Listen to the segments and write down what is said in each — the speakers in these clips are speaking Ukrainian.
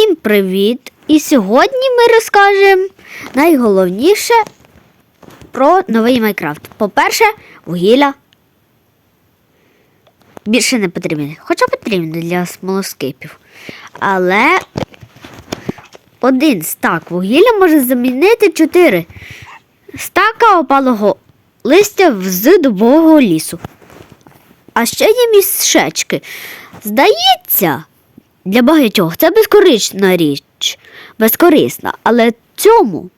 Всім привіт! І сьогодні ми розкажемо найголовніше про новий Майнкрафт. По-перше, вугілля більше не потрібно. Хоча потрібно для смолоскипів. Але один стак вугілля може замінити 4 стака опалого листя з дубового лісу. А ще є мішечки. Здається, для багатьох це безкорисна річ, безкорисна, але цьому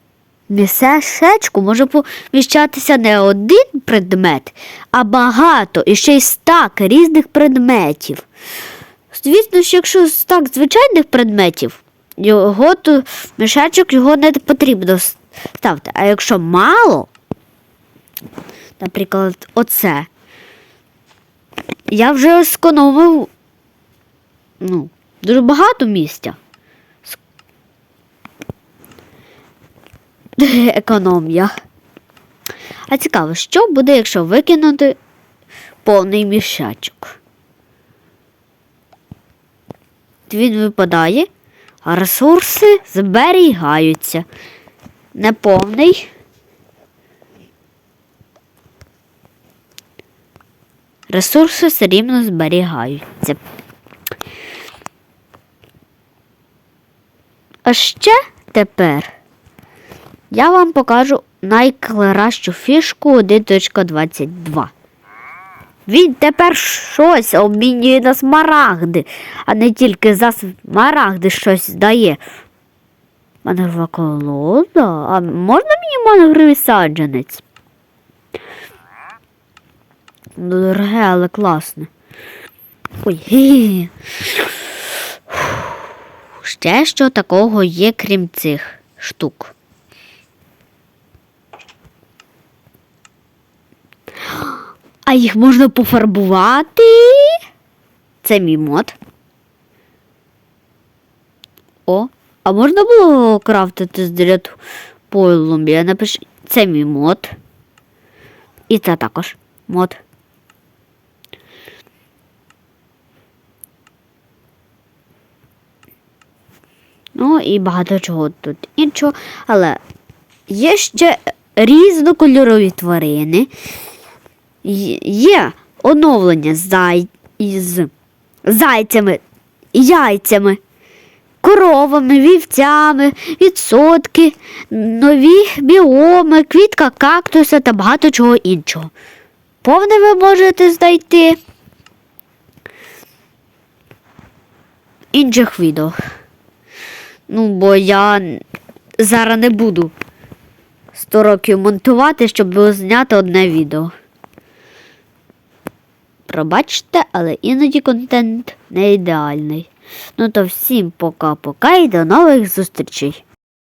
місешечку може поміщатися не один предмет, а багато і ще й стак різних предметів. Звісно ж, якщо стак звичайних предметів, його то мішечок його не потрібно ставити. А якщо мало, наприклад, оце, я вже скономив ну, дуже багато місця. Економія. А цікаво, що буде, якщо викинути повний мішечок? Він випадає, а ресурси зберігаються. Неповний. Ресурси все рівно зберігаються. А ще тепер я вам покажу найкращу фішку 1.22. Він тепер щось обмінює на смарагди, а не тільки за смарагди щось дає. Мангрова колода? А можна мені мангровий саджанець? Дороге, але класне. Ой. Ще що такого є, крім цих штук. А їх можна пофарбувати. Це мій мод. О, а можна було крафтити з дрядпойлом? Я напишу. Це мій мод. І це також мод. Ну і багато чого тут іншого. Але є ще різнокольорові тварини. Є- оновлення зай... із зайцями, яйцями, коровами, вівцями, відсотки, нові біоми, квітка кактуса та багато чого іншого. Повне ви можете знайти інших відео. Ну, бо я зараз не буду 100 років монтувати, щоб зняти одне відео. Пробачте, але іноді контент не ідеальний. Ну то всім пока-пока і до нових зустрічей.